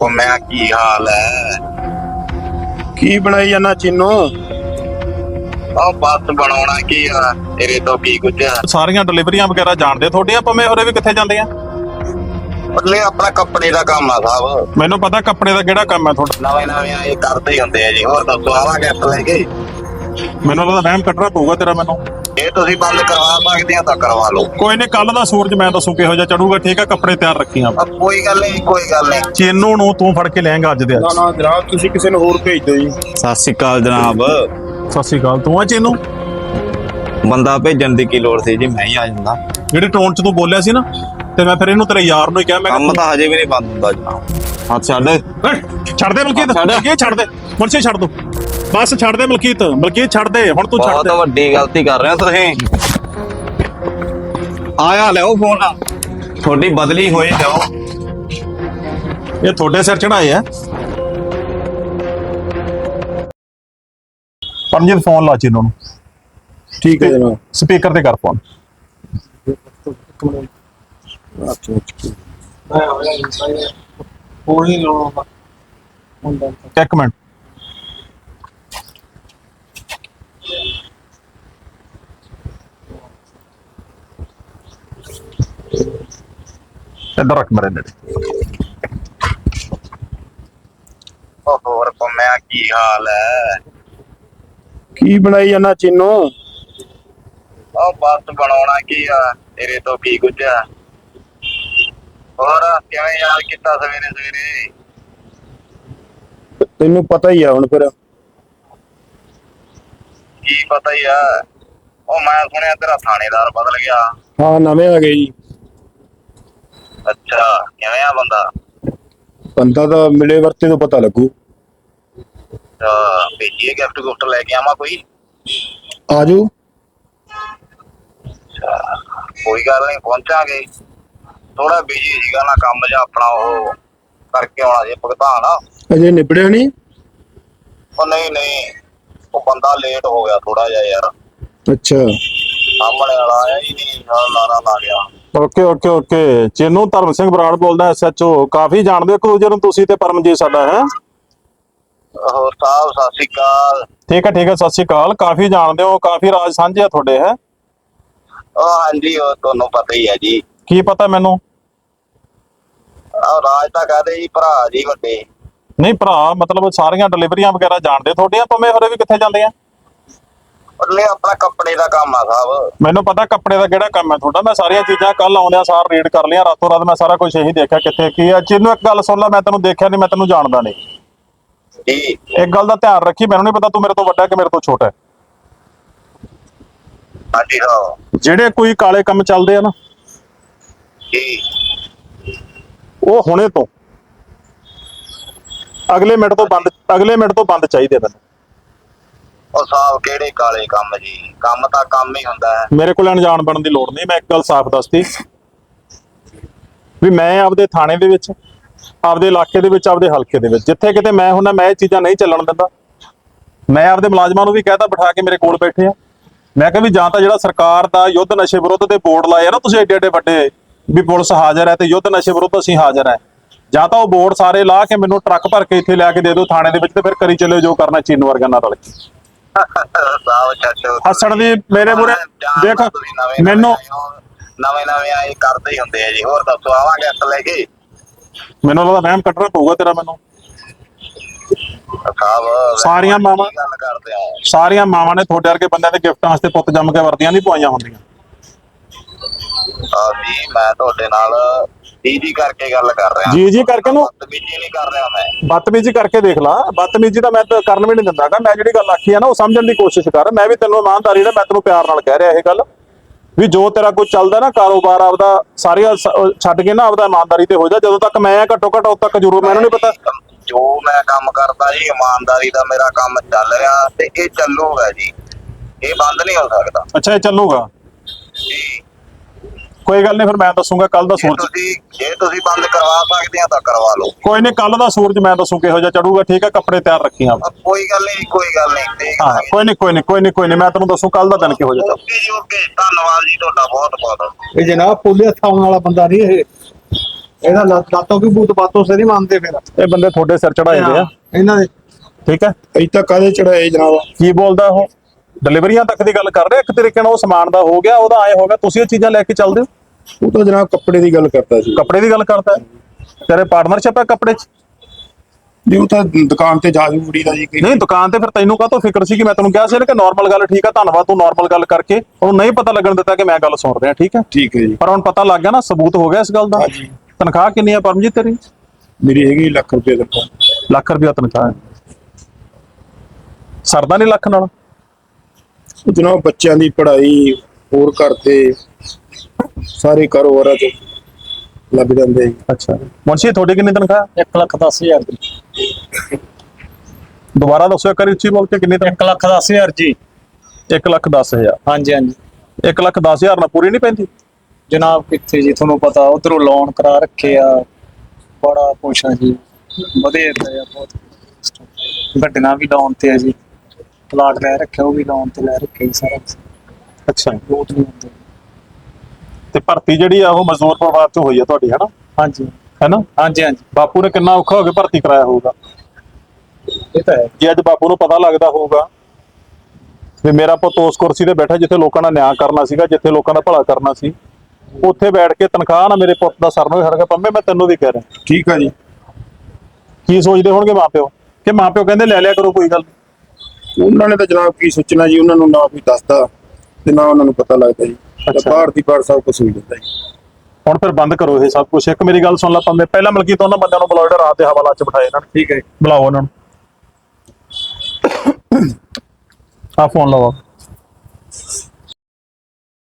ਪੰਮਿਆ ਕੀ ਹਾਲ ਹੈ? ਕੀ ਬਣਾਈ ਜਾਂਦਾ ਚੀਨੋ? ਉਹ ਬੱਸ ਬਣਾਉਣਾ ਕੀ ਆ ਤੇਰੇ ਤੋਂ ਕੀ ਕੁਝ ਸਾਰੀਆਂ ਡਿਲੀਵਰੀਆਂ ਵਗੈਰਾ ਜਾਣਦੇ ਤੁਹਾਡੀਆਂ ਭਵੇਂ ਹੋਰੇ ਵੀ ਕਿੱਥੇ ਜਾਂਦੀਆਂ ਉਹਲੇ ਆਪਣਾ ਕੱਪੜੇ ਦਾ ਕੰਮ ਆ ਸਾਹਿਬ ਮੈਨੂੰ ਪਤਾ ਕੱਪੜੇ ਦਾ ਕਿਹੜਾ ਕੰਮ ਹੈ ਤੁਹਾਡਾ। ਨਵੇਂ ਨਵੇਂ ਇਹ ਕਰਦੇ ਹੀ ਹੁੰਦੇ ਆ ਜੀ ਹੋਰ ਦੱਸੋ ਆਵਾ ਗੈਸ ਲੈ ਕੇ। ਮੈਨੂੰ ਲੱਗਦਾ ਵਹਿਮ ਕੱਢਣਾ ਪਊਗਾ ਤੇਰਾ ਮੈਨੂੰ। ਇਹ ਤੁਸੀਂ ਬੰਦ ਕਰਵਾ ਸਕਦੇ ਆ ਤਾਂ ਕਰਵਾ ਲਓ। ਕੋਈ ਨਹੀਂ ਕੱਲ ਦਾ ਸੂਰਜ ਮੈਂ ਦੱਸੂ ਕਿਹੋ ਜਿਹਾ ਚੜੂਗਾ ਠੀਕ ਆ? ਕੱਪੜੇ ਤਿਆਰ ਰੱਖੀਆਂ। ਆ ਕੋਈ ਗੱਲ ਨਹੀਂ ਕੋਈ ਗੱਲ ਨਹੀਂ। ਚੇਨੂ ਨੂੰ ਤੂੰ ਫੜ ਕੇ ਲੈਂਗਾ ਅੱਜ ਦੇ ਅੱਜ। ਨਾ ਨਾ ਜਨਾਬ ਤੁਸੀਂ ਕਿਸੇ ਨੂੰ ਹੋਰ ਭੇਜ ਦਿਓ ਜੀ। ਸਤਿ ਸ਼੍ਰੀ ਅਕਾਲ ਜਨਾਬ। ਸਤਿ ਸ਼੍ਰੀ ਅਕਾਲ। ਤੂੰ ਆ ਚੇਨੂ? ਬੰਦਾ ਭੇਜਣ ਦੀ ਕੀ ਲੋੜ ਸੀ ਜੀ? ਮੈਂ ਹੀ ਆ ਜਾਂਦਾ। ਜਿਹੜੀ ਟੋਨ ਚ ਤੂੰ ਬੋਲਿਆ ਸੀ ਨਾ ਤੇ ਮੈਂ ਫਿਰ ਇਹਨੂੰ ਤੇਰੇ ਯਾਰ ਨੂੰ ਹੀ ਕਿਹਾ ਮੈਂ ਕੰਮ ਤਾਂ ਹਜੇ ਵੀ ਨਹੀਂ ਬੰਦ ਹੁੰਦਾ ਜਨਾਬ। ਹੱਥ ਛੱਡ ਕਿਹਾ, "ਹੈਂ, ਛੱਡ। ਦੇ ਮਲਕੀਤ ਛੱਡ। ਦੇ। ਮੁਰਸ਼ੀ ਛੱਡ ਦੋ। ਬਸ ਛੱਡ ਦੇ ਮਲਕੀਤ ਮਲਕੀਤ ਛੱਡ ਦੇ ਹੁਣ ਤੂੰ ਛੱਡ ਬਹੁਤ ਦੇ। ਵੱਡੀ ਗਲਤੀ ਕਰ ਰਹੇ ਹੋ ਤੁਸੀਂ। ਆਇਆ ਲਿਓ ਫੋਨ ਤੁਹਾਡੀ ਬਦਲੀ ਹੋਈ ਲਿਓ ਇਹ ਤੁਹਾਡੇ ਸਿਰ ਚੜਾਏ ਆ ਪਰਮਜੀਤ ਫੋਨ ਲਾ ਚੇਨੂ ਨੂੰ। ਠੀਕ ਹੈ ਜਨਾਬ ਸਪੀਕਰ ਤੇ ਕਰ ਫੋਨ ਇੱਕ ਮਿੰਟ। ਨੇੜੇ। ਉਹ ਹੋਰ ਪੰਮਿਆ ਕੀ ਹਾਲ ਹੈ ਕੀ ਬਣਾਈ ਜਾਂਦਾ ਚੀਨੋ? ਉਹ ਬੱਸ ਬਣਾਉਣਾ ਕੀ ਆ ਤੇਰੇ ਤੋਂ ਕੀ ਕੁਝ ਹੋਰ ਕਿਵੇਂ ਯਾਦ ਕੀਤਾ ਸਵੇਰੇ ਸਵੇਰੇ? ਤੈਨੂੰ ਪਤਾ ਹੀ ਆ ਹੁਣ ਫਿਰ। ਕੀ ਪਤਾ ਹੀ ਆ। ਉਹ ਮੈਂ ਸੁਣਿਆ ਤੇਰਾ ਥਾਣੇਦਾਰ ਬਦਲ ਗਿਆ। ਹਾਂ ਨਵੇਂ ਆ ਗਏ ਜੀ। ਅੱਛਾ ਕਿਵੇਂ ਆ ਬੰਦਾ? ਬੰਦਾ ਤਾਂ ਮਿਲੇ ਵਰਤੇ ਤੋਂ ਪਤਾ ਲੱਗੂ। ਅੱਛਾ, ਭੇਜੀਏ ਗਿਫਟ ਗੁਫਟ ਲੈ ਕੇ ਆਵਾਂ ਕੋਈ? ਆਜੋ ਅੱਛਾ, ਕੋਈ ਗੱਲ ਨਹੀਂ ਪਹੁੰਚਾਂਗੇ। ਥੋੜਾ ਬਿਜ਼ੀ ਸੀਗਾ ਨਾ ਕੰਮ ਜਿਹਾ ਆਪਣਾ ਉਹ ਕਰਕੇ ਆਉਣਾ ਸੀ ਭੁਗਤਾਨ। ਅਜੇ ਨਿਬੜਿਆ ਨਹੀਂ? ਉਹ ਨਹੀਂ ਨਹੀਂ ਉਹ ਬੰਦਾ ਲੇਟ ਹੋ ਗਿਆ ਥੋੜਾ ਜਿਹਾ ਯਾਰ। ਅੱਛਾ। ਸਾਹਮਣੇ ਵਾਲਾ ਆਇਆ ਹੀ ਨਹੀਂ ਨਾਲ ਲਾਰਾ ਲਾ ਗਿਆ। ਓਕੇ ਓਕੇ ਓਕੇ ਚੇਨੂ ਧਰਮ ਸਿੰਘ ਬਰਾੜ ਬੋਲਦਾ ਐਸਐਚਓ ਕਾਫੀ ਜਾਣਦੇ ਹੋ ਇੱਕ ਦੂਜੇ ਨੂੰ ਤੁਸੀਂ ਤੇ ਪਰਮਜੀਤ ਸਾਡਾ ਹੈ? ਹੋਰ ਸਾਹਿਬ ਸਤਿ ਸ਼੍ਰੀ ਅਕਾਲ। ਠੀਕ ਹੈ ਠੀਕ ਹੈ ਸਤਿ ਸ਼੍ਰੀ ਅਕਾਲ। ਕਾਫੀ ਜਾਣਦੇ ਹੋ ਕਾਫੀ ਰਾਜ ਸਾਂਝੇ ਆ ਤੁਹਾਡੇ ਹੈ? ਉਹ ਹਾਂਜੀ ਉਹ ਤੁਹਾਨੂੰ ਪਤਾ ਹੀ ਹੈ ਜੀ। ਕੀ ਪਤਾ ਮੈਨੂੰ? ਉਹ ਰਾਜ ਤਾਂ ਕਹਦੇ ਜੀ ਭਰਾ ਜੀ ਵੱਡੇ। ਨਹੀਂ ਭਰਾ ਮਤਲਬ ਸਾਰੀਆਂ ਡਿਲੀਵਰੀਆਂ ਵਗੈਰਾ ਜਾਣਦੇ ਤੁਹਾਡੀਆਂ? ਭਵੇਂ ਹੋਰੇ ਵੀ ਕਿੱਥੇ ਜਾਂਦੇ ਆ? ਉਹਲੇ ਆਪਣਾ ਕੱਪੜੇ ਦਾ ਕੰਮ ਆ ਸਾਹਿਬ। ਮੈਨੂੰ ਪਤਾ ਕੱਪੜੇ ਦਾ ਕਿਹੜਾ ਕੰਮ ਹੈ ਤੁਹਾਡਾ। ਮੈਂ ਸਾਰੀਆਂ ਚੀਜ਼ਾਂ ਕੱਲ ਆਉਂਦਿਆਂ ਸਾਰ ਰੀਡ ਕਰ ਲਿਆ ਰਾਤੋਂ ਰਾਤ ਮੈਂ ਸਾਰਾ ਕੁਝ ਇਹੀ ਦੇਖਿਆ ਕਿੱਥੇ ਕੀ ਆ। ਚੀਨੂ ਇੱਕ ਗੱਲ ਸੁਣ ਲੈ ਮੈਂ ਤੈਨੂੰ ਦੇਖਿਆ ਨਹੀਂ ਮੈਂ ਤੈਨੂੰ ਜਾਣਦਾ ਨਹੀਂ। ਜੀ। ਇੱਕ ਗੱਲ ਦਾ ਧਿਆਨ ਰੱਖੀ ਮੈਨੂੰ ਨਹੀਂ ਪਤਾ ਤੂੰ ਮੇਰੇ ਤੋਂ ਵੱਡਾ ਕਿ ਮੇਰੇ ਤੋਂ ਛੋਟਾ ਹੈ। ਹਾਂਜੀ ਹਾਂ। ਜਿਹੜੇ ਕੋਈ ਕਾਲੇ ਕੰਮ ਚੱਲਦੇ ਆ ਨਾ ਜੀ। ਉਹ ਹੁਣੇ ਤੋਂ ਅਗਲੇ ਮਿੰਟ ਤੋਂ ਬੰਦ ਅਗਲੇ ਮਿੰਟ ਤੋਂ ਬੰਦ ਚਾਹੀਦੇ ਮੈਨੂੰ। ਉਹ ਸਾਹਿਬ ਕਿਹੜੇ ਕਾਲੇ ਕੰਮ ਜੀ? ਕੰਮ ਤਾਂ ਕੰਮ ਹੀ ਹੁੰਦਾ ਹੈ। ਮੇਰੇ ਕੋਲ ਅਣਜਾਣ ਬਣਨ ਦੀ ਲੋੜ ਨਹੀਂ, ਮੈਂ ਇੱਕ ਗੱਲ ਸਾਫ਼ ਦੱਸਤੀ। ਵੀ ਮੈਂ ਆਪਦੇ ਥਾਣੇ ਦੇ ਵਿੱਚ, ਆਪਦੇ ਇਲਾਕੇ ਦੇ ਵਿੱਚ, ਆਪਦੇ ਹਲਕੇ ਦੇ ਵਿੱਚ, ਜਿੱਥੇ ਕਿਤੇ ਮੈਂ ਹੁੰਦਾ ਮੈਂ ਇਹ ਚੀਜ਼ਾਂ ਨਹੀਂ ਚੱਲਣ ਦਿੰਦਾ। ਮੈਂ ਆਪਦੇ ਮੁਲਾਜ਼ਮਾਂ ਨੂੰ ਵੀ ਕਹਿਤਾ ਬਿਠਾ ਕੇ ਮੇਰੇ ਕੋਲ ਬੈਠੇ ਆ। ਮੈਂ ਕਿਹਾ ਵੀ ਜਾਂ ਤਾਂ ਜਿਹੜਾ ਸਰਕਾਰ ਦਾ ਯੁੱਧ ਨਸ਼ੇ ਵਿਰੁੱਧ ਦੇ ਬੋਰਡ ਲਾਏ ਨਾ, ਤੁਸੀਂ ਏਡੇ ਏਡੇ ਵੱਡੇ ਵੀ ਪੁਲਿਸ ਹਾਜ਼ਰ ਹੈ ਤੇ ਯੁੱਧ ਨਸ਼ੇ ਵਿਰੁੱਧ ਅਸੀਂ ਹਾਜ਼ਰ ਹੈ। ਜਾਂ ਤਾਂ ਉਹ ਬੋਰਡ ਸਾਰੇ ਲਾ ਕੇ ਮੈਨੂੰ ਟਰੱਕ ਭਰ ਕੇ ਇੱਥੇ ਲਿਆ ਕੇ ਦੇ ਦਿਓ, ਥਾਣੇ ਦੇ ਵਿੱਚ ਤੇ ਫਿਰ ਕਰੀ ਚੱਲਿਓ ਜੋ ਕਰਨਾ, ਚੀਨ ਵਰਗਾ ਨਾਲ ਰਲ ਕੇ। ਸਾਹਿਬ ਹੱਸਣ ਦੀ ਮੇਰੇ ਮੂਹਰੇ ਦੇਖ ਮੈਨੂੰ ਨਵੇਂ ਨਵੇਂ ਆਏ ਕਰਦੇ ਹੀ ਹੁੰਦੇ ਆ ਜੀ। ਹੋਰ ਦੱਸੋ ਆਵਾ ਗੈਸ ਲੈ ਕੇ। ਮੈਨੂੰ ਲੱਗਦਾ ਵਹਿਮ ਕੱਢਣਾ ਪਊਗਾ ਤੇਰਾ ਮੈਨੂੰ। ਸਾਹਿਬ ਸਾਰੀਆਂ ਮਾਵਾਂ- ਗੱਲ ਕਰਦੇ ਆ। ਸਾਰੀਆਂ ਮਾਵਾਂ ਨੇ ਤੁਹਾਡੇ ਵਰਗੇ ਬੰਦਿਆਂ ਦੇ ਗਿਫਟਾਂ ਵਾਸਤੇ ਪੁੱਤ ਜੰਮ ਕੇ ਵਰਦੀਆਂ ਨਹੀਂ ਪਵਾਈਆਂ ਹੁੰਦੀਆਂ। ਸਾਹਿਬ ਜੀ ਮੈਂ ਤੁਹਾਡੇ ਨਾਲ ਜੀ ਜੀ ਕਰਕੇ ਗੱਲ ਕਰ ਰਿਹਾ। ਜੀ ਜੀ ਕਰਕੇ ਨੂੰ ਬਦਤਮੀਜ਼ੀ ਨਹੀਂ ਕਰ ਰਿਹਾ ਮੈਂ। ਬਦਤਮੀਜ਼ੀ ਕਰਕੇ ਦੇਖ ਲਾ। ਬਦਤਮੀਜ਼ੀ ਤਾਂ ਮੈਂ ਤਾਂ ਕਰਨ ਵੀ ਨਹੀਂ ਦਿੰਦਾਗਾ ਮੈਂ ਜਿਹੜੀ ਗੱਲ ਆਖੀ ਆ ਨਾ ਉਹ ਸਮਝਣ ਦੀ ਕੋਸ਼ਿਸ਼ ਕਰ। ਮੈਂ ਵੀ ਤੈਨੂੰ ਇਮਾਨਦਾਰੀ ਨਾਲ ਮੈਂ ਤੈਨੂੰ ਪਿਆਰ ਨਾਲ ਕਹਿ ਰਿਹਾ ਇਹ ਗੱਲ। ਵੀ ਜੋ ਤੇਰਾ ਕੋਈ ਚੱਲਦਾ ਨਾ ਕਾਰੋਬਾਰ ਆਪਦਾ ਸਾਰੀਆਂ ਛੱਡ ਕੇ ਨਾ ਆਪਦਾ ਇਮਾਨਦਾਰੀ ਤੇ ਹੋ ਜਾ। ਜਦੋਂ ਤੱਕ ਮੈਂ ਘੱਟੋ ਘੱਟ ਉਦੋਂ ਤੱਕ ਜ਼ਰੂਰ ਮੈਨੂੰ ਨਹੀਂ ਪਤਾ। ਜੋ ਮੈਂ ਕੰਮ ਕਰਦਾ ਜੀ ਇਮਾਨਦਾਰੀ ਦਾ ਮੇਰਾ ਕੰਮ ਚੱਲ ਰਿਹਾ ਤੇ ਇਹ ਚੱਲੂਗਾ ਜੀ। ਇਹ ਬੰਦ ਨਹੀਂ ਹੋ ਸਕਦਾ। ਅੱਛਾ ਇਹ ਚੱਲੂਗਾ। ਜੀ। ਕੋਈ ਗੱਲ ਨਹੀਂ ਫਿਰ ਮੈਂ ਦੱਸੂਗਾ ਕੱਲ ਦਾ ਜੇ ਸੂਰਜ। ਤੁਸੀਂ ਜੇ ਤੁਸੀਂ ਬੰਦ ਕਰਵਾ ਸਕਦੇ ਆ ਤਾਂ ਕਰਵਾ ਲਓ। ਕੋਈ ਨਹੀਂ ਕੱਲ ਦਾ ਸੂਰਜ ਮੈਂ ਦੱਸੂ ਕਿਹੋ ਜਿਹਾ ਚੜੂਗਾ ਠੀਕ ਹੈ ਕੱਪੜੇ ਤਿਆਰ ਰੱਖੀ ਆਪ ਅ, ਕੋਈ ਗੱਲ ਨਹੀਂ ਕੋਈ ਗੱਲ ਨਹੀਂ ਦੇਖ ਹਾਂ ਲਾਂਗੇ ਕੋਈ ਨਹੀਂ ਕੋਈ ਨਹੀਂ ਕੋਈ ਨਹੀਂ ਕੋਈ ਨਹੀਂ ਮੈਂ ਤੈਨੂੰ ਦੱਸੂ ਕੱਲ ਦਾ ਦਿਨ ਕਿਹੋ ਜਿਹਾ ਓਕੇ ਜੀ ਓਕੇ ਧੰਨਵਾਦ ਜੀ ਤੁਹਾਡਾ ਬਹੁਤ ਬਹੁਤ। ਇਹ ਜਨਾਬ ਪੁਲਿਸ ਥਾਉਣ ਵਾਲਾ ਬੰਦਾ ਨਹੀਂ ਇਹ। ਇਹਦਾ ਲੱਤ- ਲੱਤੋਂ ਕੀ ਬੂਤ ਬਾਤੋਂ ਸੇ ਨਹੀਂ ਮੰਨਦੇ ਫਿਰ? ਇਹ ਬੰਦੇ ਤੁਹਾਡੇ ਸਿਰ ਚੜਾਏ ਜਾਂਦੇ ਆ। ਇਹਨਾਂ ਦੇ। ਠੀਕ ਹੈ ਅਜੇ ਤਾਂ ਕਾਦੇ ਚੜਾਏ ਜਨਾਬ? ਕੀ ਬੋਲਦਾ ਉਹ? ਡਿਲੀਵਰੀਆਂ ਤੱਕ ਦੀ ਗੱਲ ਕਰ ਰਿਹਾ ਇੱਕ ਤਰੀਕੇ ਨਾਲ ਉਹ ਸਮਾਨ ਦਾ ਹੋ ਗਿਆ ਉਹਦਾ ਆਏ ਹੋ ਗਿਆ ਤੁਸੀਂ ਇਹ ਚੀਜ਼ਾਂ ਲੈ ਕੇ ਚੱਲਦੇ ਹੋ? ਉਹ ਤਾਂ ਜਨਾਬ ਕੱਪੜੇ ਦੀ ਗੱਲ ਕਰਦਾ ਸੀ। ਕੱਪੜੇ ਦੀ ਗੱਲ ਕਰਦਾ ਹੈ? ਤੇਰੇ ਪਾਰਟਨਰਸ਼ਿਪ ਹੈ ਕੱਪੜੇ 'ਚ? ਜੀ ਉਹ ਤਾਂ ਦੁਕਾਨ ਤੇ ਜਾ ਜੂ ਕੁੜੀ ਦਾ ਜੀ ਕਿ ਨਹੀਂ ਦੁਕਾਨ ਤੇ ਫਿਰ ਤੈਨੂੰ ਕਾਹਤੋਂ ਫਿਕਰ ਸੀ ਕਿ ਮੈਂ ਤੈਨੂੰ ਕਿਹਾ ਸੀ ਨਾ ਕਿ ਨਾਰਮਲ ਗੱਲ ਠੀਕ ਆ ਧੰਨਵਾਦ ਤੂੰ ਨਾਰਮਲ ਗੱਲ ਕਰਕੇ। ਉਹਨੂੰ ਨਹੀਂ ਪਤਾ ਲੱਗਣ ਦਿੱਤਾ ਕਿ ਮੈਂ ਗੱਲ ਸੁਣ ਰਿਹਾ ਠੀਕ ਹੈ? ਠੀਕ ਹੈ ਜੀ। ਪਰ ਹੁਣ ਪਤਾ ਲੱਗ ਗਿਆ ਨਾ ਸਬੂਤ ਹੋ ਗਿਆ ਇਸ ਗੱਲ ਦਾ। ਹਾਂਜੀ। ਤਨਖਾਹ ਕਿੰਨੀ ਆ ਪਰਮਜੀਤ ਤੇਰੀ? ਮੇਰੀ ਹੈਗੀ ਲੱਖ ਰੁਪਏ ਤਨਖਾਹ। ਲੱਖ ਰੁਪਇਆ ਤਨਖਾਹ ਹੈ। ਸਰਦਾ ਨਹੀਂ ਲੱਖ ਨਾਲ? ਜਨਾਬ ਬੱਚਿਆਂ ਦੀ ਪੜ੍ਹਾਈ ਹੋਰ ਤੇ ਸਾਰੇ ਕਾਰੋਬਾਰਾਂ ਚ ਲੱਗ ਜਾਂਦੇ ਜੀ। ਅੱਛਾ। ਮੁਨਸ਼ੀ ਤੁਹਾਡੀ ਕਿੰਨੀ ਤਨਖਾਹ? 1 ਲੱਖ 10 ਹਜ਼ਾਰ ਦੀ ਦੁਬਾਰਾ ਦੱਸੋ ਇੱਕ ਵਾਰੀ ਉੱਚੀ ਬੋਲ ਕੇ ਕਿੰਨੀ 1 ਲੱਖ 10 ਹਜ਼ਾਰ ਜੀ। ਤਨਖਾਹ 1 ਲੱਖ 10 ਹਜ਼ਾਰ। ਹਾਂਜੀ ਹਾਂਜੀ। 1 ਲੱਖ 10 ਹਜ਼ਾਰ ਨਾਲ ਪੂਰੀ ਨਹੀਂ ਪੈਂਦੀ? ਜਨਾਬ ਕਿੱਥੇ ਜੀ? ਤੁਹਾਨੂੰ ਪਤਾ ਉਧਰੋਂ ਲੋਨ ਕਰਾ ਰੱਖੇ ਆ। ਬੜਾ ਕੁਛ ਆ ਜੀ। ਵਧੇ ਪਏ ਆ। ਬਹੁਤ ਗੱਡੀਆਂ ਵੀ ਲੋਨ ਤੇ ਆ ਜੀ। ਪਲਾਟ ਲੈ ਰੱਖਿਆ ਉਹ ਵੀ ਲੋਨ ਤੇ ਲੈ ਰੱਖਿਆ ਜੀ ਸਾਰਾ। ਅੱਛਾ। ਬਹੁਤ ਨਹੀਂ ਹੁੰਦੇ। ਤੇ ਭਰਤੀ ਜਿਹੜੀ ਆ ਉਹ ਮਜ਼ਦੂਰ ਪਰਿਵਾਰ ਚ ਹੋਈ ਆ ਤੁਹਾਡੀ ਹੈਨਾ ਹਾਂਜੀ। ਹੈਨਾ ਹਾਂਜੀ ਹਾਂਜੀ। ਬਾਪੂ ਨੇ ਕਿੰਨਾ ਔਖਾ ਹੋ ਕੇ ਭਰਤੀ ਕਰਾਇਆ ਹੋਊਗਾ? ਇਹ ਤਾਂ ਹੈ। ਜੇ ਅੱਜ ਬਾਪੂ ਨੂੰ ਪਤਾ ਲੱਗਦਾ ਹੋਊਗਾ ਵੀ ਮੇਰਾ ਪੁੱਤ ਉਸ ਕੁਰਸੀ ਤੇ ਬੈਠਾ ਜਿੱਥੇ ਲੋਕਾਂ ਦਾ ਨਿਆਂ ਕਰਨਾ ਸੀਗਾ ਜਿੱਥੇ ਲੋਕਾਂ ਦਾ ਭਲਾ ਕਰਨਾ ਸੀ ਉੱਥੇ ਬੈਠ ਕੇ ਤਨਖਾਹ ਨਾ ਮੇਰੇ ਪੁੱਤ ਦਾ ਸਰ ਨੂੰ ਹੜ ਗਿਆ। ਪੰਮੇ ਮੈਂ ਤੈਨੂੰ ਵੀ ਕਹਿ ਰਿਹਾ। ਠੀਕ ਆ ਜੀ। ਕੀ ਸੋਚਦੇ ਹੋਣਗੇ ਮਾਪਿਓ? ਕਿ ਮਾਪਿਓ ਕਹਿੰਦੇ ਲੈ ਲਿਆ ਕਰੋ ਕੋਈ ਗੱਲ ਨੀ। ਉਹਨਾਂ ਨੇ ਤਾਂ ਜਨਾਬ ਕੀ ਸੋਚਣਾ ਜੀ? ਉਹਨਾਂ ਨੂੰ ਨਾ ਕੋਈ ਦੱਸਦਾ ਤੇ ਨਾ ਉਹਨਾਂ ਨੂੰ ਪਤਾ ਲੱਗਦਾ ਜੀ। ਅੱਛਾ। ਬਾਹਰ ਦੀ ਬਾਹਰ ਸਭ ਕੁਝ ਹੋ ਜਾਂਦਾ ਜੀ। ਹੁਣ ਫਿਰ ਬੰਦ ਕਰੋ ਇਹ ਸਭ ਕੁਝ ਇੱਕ ਮੇਰੀ ਗੱਲ ਸੁਣ ਲੈ ਪੰਮੇ ਪਹਿਲਾਂ ਮਲਕੀ ਤੋਂ ਉਹਨਾਂ ਬੰਦਿਆਂ ਨੂੰ ਬੁਲਾਓ ਜਿਹੜਾ ਰਾਤ ਦੇ ਹਵਾਲਾ ਚ ਬਿਠਾਏ ਇਹਨਾਂ ਨੂੰ। ਠੀਕ ਹੈ ਬੁਲਾਓ ਉਹਨਾਂ ਨੂੰ। ਆ ਫੋਨ ਲਾਓ।